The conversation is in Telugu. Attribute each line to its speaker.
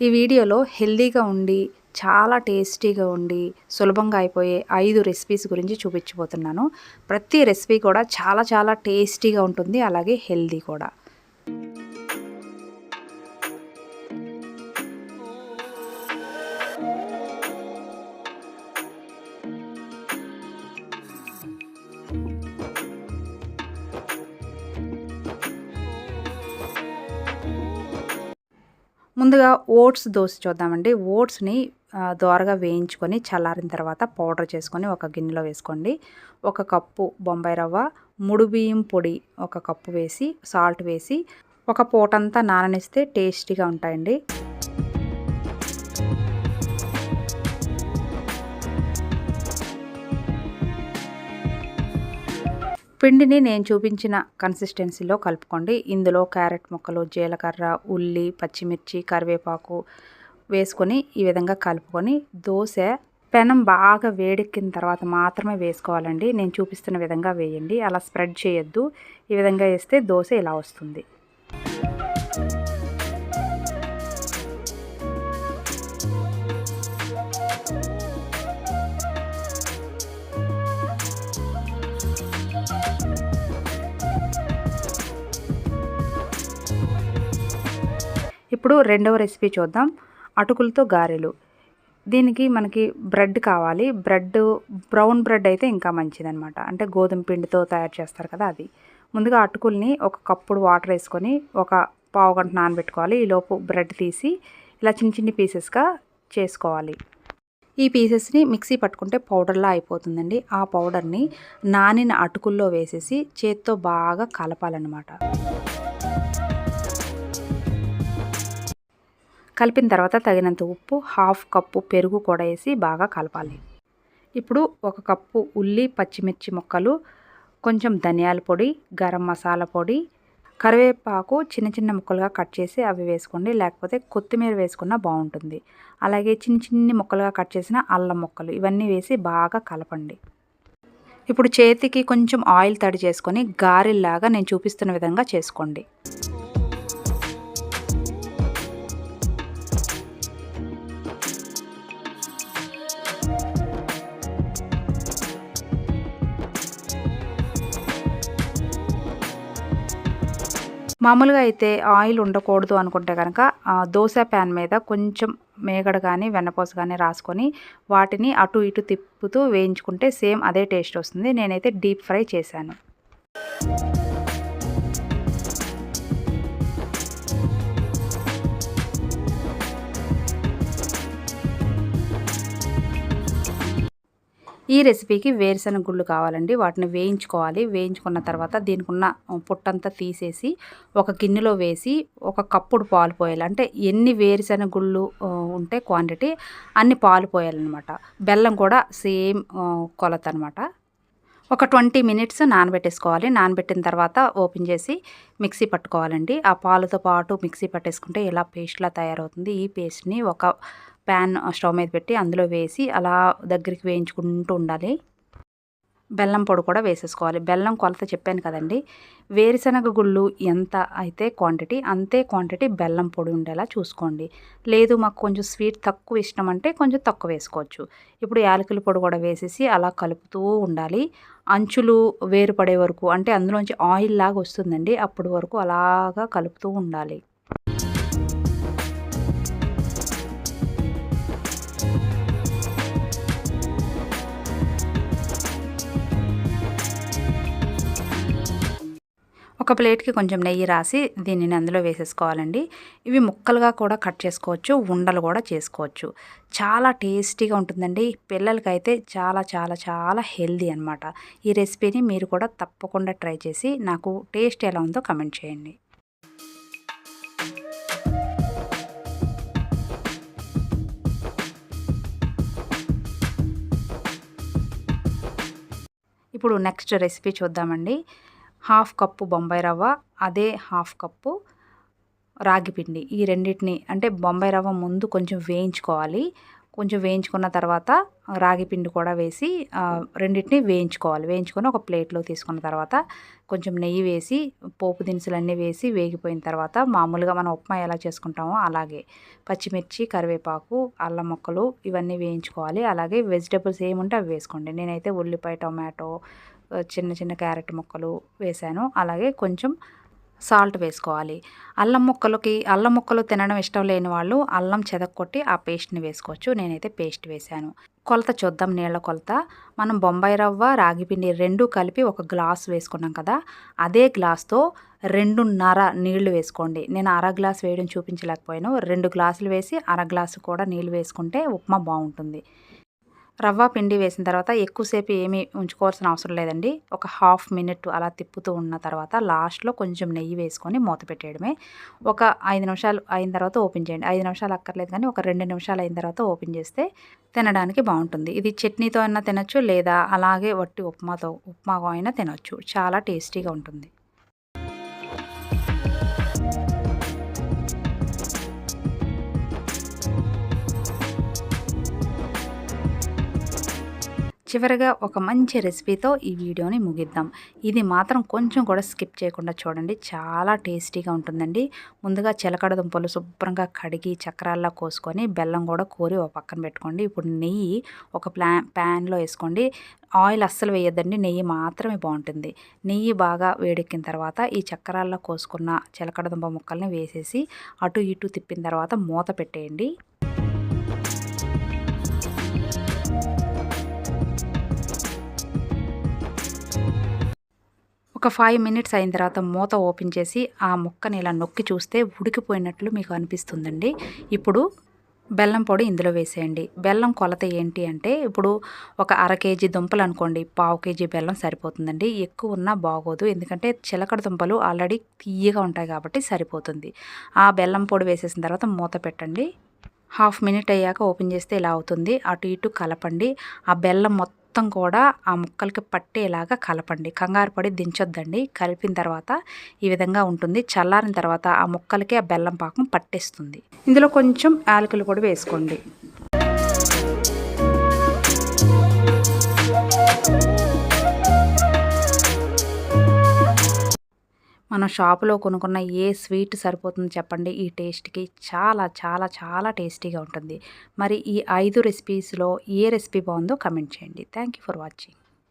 Speaker 1: ఈ వీడియోలో హెల్దీగా ఉండి చాలా టేస్టీగా ఉండి సులభంగా అయిపోయే ఐదు రెసిపీస్ గురించి చూపించబోతున్నాను. ప్రతి రెసిపీ కూడా చాలా చాలా టేస్టీగా ఉంటుంది అలాగే హెల్దీ కూడా. ముందుగా ఓట్స్ దోశ చూద్దామండి. ఓట్స్ని దోరగా వేయించుకొని చల్లారిన తర్వాత పౌడర్ చేసుకొని ఒక గిన్నెలో వేసుకోండి. ఒక కప్పు బొంబాయి రవ్వ ముడు బియ్యం పొడి ఒక కప్పు వేసి సాల్ట్ వేసి ఒక పూటంతా నాననిస్తే టేస్టీగా ఉంటాయండి. పిండిని నేను చూపించిన కన్సిస్టెన్సీలో కలుపుకోండి. ఇందులో క్యారెట్ ముక్కలు జీలకర్ర ఉల్లి పచ్చిమిర్చి కరివేపాకు వేసుకొని ఈ విధంగా కలుపుకొని దోశ పెనం బాగా వేడెక్కిన తర్వాత మాత్రమే వేసుకోవాలండి. నేను చూపిస్తున్న విధంగా వేయండి. అలా స్ప్రెడ్ చేయొద్దు. ఈ విధంగా వేస్తే దోశ ఇలా వస్తుంది. ఇప్పుడు రెండవ రెసిపీ చూద్దాం. అటుకులతో గారెలు. దీనికి మనకి బ్రెడ్ కావాలి. బ్రెడ్ బ్రౌన్ బ్రెడ్ అయితే ఇంకా మంచిదనమాట అంటే గోధుమ పిండితో తయారు చేస్తారు కదా అది. ముందుగా అటుకుల్ని ఒక కప్పుడు వాటర్ వేసుకొని ఒక పావు గంట నానబెట్టుకోవాలి. ఈలోపు బ్రెడ్ తీసి ఇలా చిన్న చిన్ని పీసెస్గా చేసుకోవాలి. ఈ పీసెస్ని మిక్సీ పట్టుకుంటే పౌడర్లా అయిపోతుందండి. ఆ పౌడర్ని నానిన అటుకుల్లో వేసేసి చేత్తో బాగా కలపాలన్నమాట. కలిపిన తర్వాత తగినంత ఉప్పు హాఫ్ కప్పు పెరుగు కూడా వేసి బాగా కలపాలి. ఇప్పుడు ఒక కప్పు ఉల్లి పచ్చిమిర్చి ముక్కలు కొంచెం ధనియాల పొడి గరం మసాలా పొడి కరివేపాకు చిన్న చిన్న ముక్కలుగా కట్ చేసి అవి వేసుకోండి. లేకపోతే కొత్తిమీర వేసుకున్నా బాగుంటుంది. అలాగే చిన్న చిన్ని ముక్కలుగా కట్ చేసిన అల్లం ముక్కలు ఇవన్నీ వేసి బాగా కలపండి. ఇప్పుడు చేతికి కొంచెం ఆయిల్ తడి చేసుకొని గారెల్లాగా నేను చూపిస్తున్న విధంగా చేసుకోండి. మామూలుగా అయితే ఆయిల్ ఉండకూడదు అనుకుంటే కనుక దోశ ప్యాన్ మీద కొంచెం మేగడ కానీ వెన్నపూస కానీ రాసుకొని వాటిని అటు ఇటు తిప్పుతూ వేయించుకుంటే సేమ్ అదే టేస్ట్ వస్తుంది. నేనైతే డీప్ ఫ్రై చేశాను. ఈ రెసిపీకి వేరుశనగ గుళ్ళు కావాలండి. వాటిని వేయించుకోవాలి. వేయించుకున్న తర్వాత దీనికి ఉన్న పుట్టంతా తీసేసి ఒక గిన్నెలో వేసి ఒక కప్పుడు పాలు పోయాలి. అంటే ఎన్ని వేరుశనగ గుళ్ళు ఉంటే క్వాంటిటీ అన్ని పాలు పోయాలన్నమాట. బెల్లం కూడా సేమ్ కొలత అనమాట ఒక ట్వంటీ మినిట్స్ నానబెట్టేసుకోవాలి. నానబెట్టిన తర్వాత ఓపెన్ చేసి మిక్సీ పట్టుకోవాలండి. ఆ పాలతో పాటు మిక్సీ పట్టేసుకుంటే ఇలా పేస్ట్లా తయారవుతుంది. ఈ పేస్ట్ని ఒక ప్యాన్ స్టవ్ మీద పెట్టి అందులో వేసి అలా దగ్గరికి వేయించుకుంటూ ఉండాలి. బెల్లం పొడి కూడా వేసేసుకోవాలి. బెల్లం కొలత చెప్పాను కదండి. వేరుశనగ గుళ్ళు ఎంత అయితే క్వాంటిటీ అంతే క్వాంటిటీ బెల్లం పొడి ఉండేలా చూసుకోండి. లేదు మాకు కొంచెం స్వీట్ తక్కువ ఇష్టం అంటే కొంచెం తక్కువ వేసుకోవచ్చు. ఇప్పుడు యాలకుల పొడి కూడా వేసేసి అలా కలుపుతూ ఉండాలి. అంచులు వేరుపడే వరకు అంటే అందులోంచి ఆయిల్ లాగా వస్తుందండి అప్పుడు వరకు అలాగా కలుపుతూ ఉండాలి. ఒక ప్లేట్కి కొంచెం నెయ్యి రాసి దీనిని అందులో వేసేసుకోవాలండి. ఇవి ముక్కలుగా కూడా కట్ చేసుకోవచ్చు ఉండలు కూడా చేసుకోవచ్చు. చాలా టేస్టీగా ఉంటుందండి. పిల్లలకైతే చాలా చాలా చాలా హెల్దీ అనమాట ఈ రెసిపీని మీరు కూడా తప్పకుండా ట్రై చేసి నాకు టేస్ట్ ఎలా ఉందో కమెంట్ చేయండి. ఇప్పుడు నెక్స్ట్ రెసిపీ చూద్దామండి. హాఫ్ కప్పు బొంబాయి రవ్వ అదే హాఫ్ కప్పు రాగి పిండి. ఈ రెండింటిని అంటే బొంబాయి రవ్వ ముందు కొంచెం వేయించుకోవాలి. కొంచెం వేయించుకున్న తర్వాత రాగి పిండి కూడా వేసి రెండింటిని వేయించుకోవాలి. వేయించుకొని ఒక ప్లేట్లో తీసుకున్న తర్వాత కొంచెం నెయ్యి వేసి పోపు దినుసులన్నీ వేసి వేగిపోయిన తర్వాత మామూలుగా మనం ఉప్మా ఎలా చేసుకుంటామో అలాగే పచ్చిమిర్చి కరివేపాకు అల్లం ముక్కలు ఇవన్నీ వేయించుకోవాలి. అలాగే వెజిటేబుల్స్ ఏముంటే అవి వేసుకోండి. నేనైతే ఉల్లిపాయ టొమాటో చిన్న చిన్న క్యారెట్ ముక్కలు వేసాను. అలాగే కొంచెం సాల్ట్ వేసుకోవాలి. అల్లం ముక్కలకి అల్లం ముక్కలు తినడం ఇష్టం లేని వాళ్ళు అల్లం చెదక్కొట్టి ఆ పేస్ట్ని వేసుకోవచ్చు. నేనైతే పేస్ట్ వేశాను కొలత చూద్దాం నీళ్ళ కొలత. మనం బొంబాయి రవ్వ రాగిపిండి రెండు కలిపి ఒక గ్లాస్ వేసుకున్నాం కదా అదే గ్లాస్తో రెండున్నర నీళ్ళు వేసుకోండి. నేను అర గ్లాస్ వేయడం చూపించలేకపోయాను. రెండు గ్లాసులు వేసి అర గ్లాసు కూడా నీళ్ళు వేసుకుంటే ఉప్మా బాగుంటుంది. రవ్వ పిండి వేసిన తర్వాత ఎక్కువసేపు ఏమీ ఉంచుకోవాల్సిన అవసరం లేదండి. ఒక హాఫ్ మినిట్ అలా తిప్పుతూ ఉన్న తర్వాత లాస్ట్లో కొంచెం నెయ్యి వేసుకొని మూత పెట్టేయడమే. ఒక ఐదు నిమిషాలు అయిన తర్వాత ఓపెన్ చేయండి. ఐదు నిమిషాలు అక్కర్లేదు కానీ ఒక రెండు నిమిషాలు అయిన తర్వాత ఓపెన్ చేస్తే తినడానికి బాగుంటుంది. ఇది చట్నీతో అయినా తినొచ్చు లేదా అలాగే వట్టి ఉప్మాతో ఉప్మాగా అయినా తినొచ్చు. చాలా టేస్టీగా ఉంటుంది. చివరగా ఒక మంచి రెసిపీతో ఈ వీడియోని ముగిద్దాం. ఇది మాత్రం కొంచెం కూడా స్కిప్ చేయకుండా చూడండి. చాలా టేస్టీగా ఉంటుందండి. ముందుగా చిలకడ దుంపలు శుభ్రంగా కడిగి చక్రాల్లో కోసుకొని బెల్లం కూడా కోరి ఒక పక్కన పెట్టుకోండి. ఇప్పుడు నెయ్యి ఒక ప్లా ప్యాన్లో వేసుకోండి. ఆయిల్ అస్సలు వేయద్దండి. నెయ్యి మాత్రమే బాగుంటుంది. నెయ్యి బాగా వేడెక్కిన తర్వాత ఈ చక్రాల్లో కోసుకున్న చిలకడ దుంప ముక్కల్ని వేసేసి అటు ఇటు తిప్పిన తర్వాత మూత పెట్టేయండి. ఒక ఫైవ్ మినిట్స్ అయిన తర్వాత మూత ఓపెన్ చేసి ఆ ముక్కని ఇలా నొక్కి చూస్తే ఉడికిపోయినట్లు మీకు అనిపిస్తుందండి. ఇప్పుడు బెల్లం పొడి ఇందులో వేసేయండి. బెల్లం కొలత ఏంటి అంటే ఇప్పుడు ఒక అర కేజీ దుంపలు అనుకోండి పావు కేజీ బెల్లం సరిపోతుందండి. ఎక్కువ ఉన్నా బాగోదు. ఎందుకంటే చిలకడ దుంపలు ఆల్రెడీ తీయగా ఉంటాయి కాబట్టి సరిపోతుంది. ఆ బెల్లం పొడి వేసేసిన తర్వాత మూత పెట్టండి. హాఫ్ మినిట్ అయ్యాక ఓపెన్ చేస్తే ఇలా అవుతుంది. అటు ఇటు కలపండి. ఆ బెల్లం మొత్తం మొత్తం కూడా ఆ ముక్కలకి పట్టేలాగా కలపండి. కంగారు పడి దించొద్దండి. కలిపిన తర్వాత ఈ విధంగా ఉంటుంది. చల్లారిన తర్వాత ఆ ముక్కలకి ఆ బెల్లం పాకం పట్టేస్తుంది. ఇందులో కొంచెం యాలకులు కూడా వేసుకోండి. మనం షాపులో కొనుక్కున్న ఏ స్వీట్ సరిపోతుంది చెప్పండి. ఈ టేస్ట్కి చాలా చాలా చాలా టేస్టీగా ఉంటుంది. మరి ఈ ఐదు రెసిపీస్లో ఏ రెసిపీ బాగుందో కమెంట్ చేయండి. Thank you for watching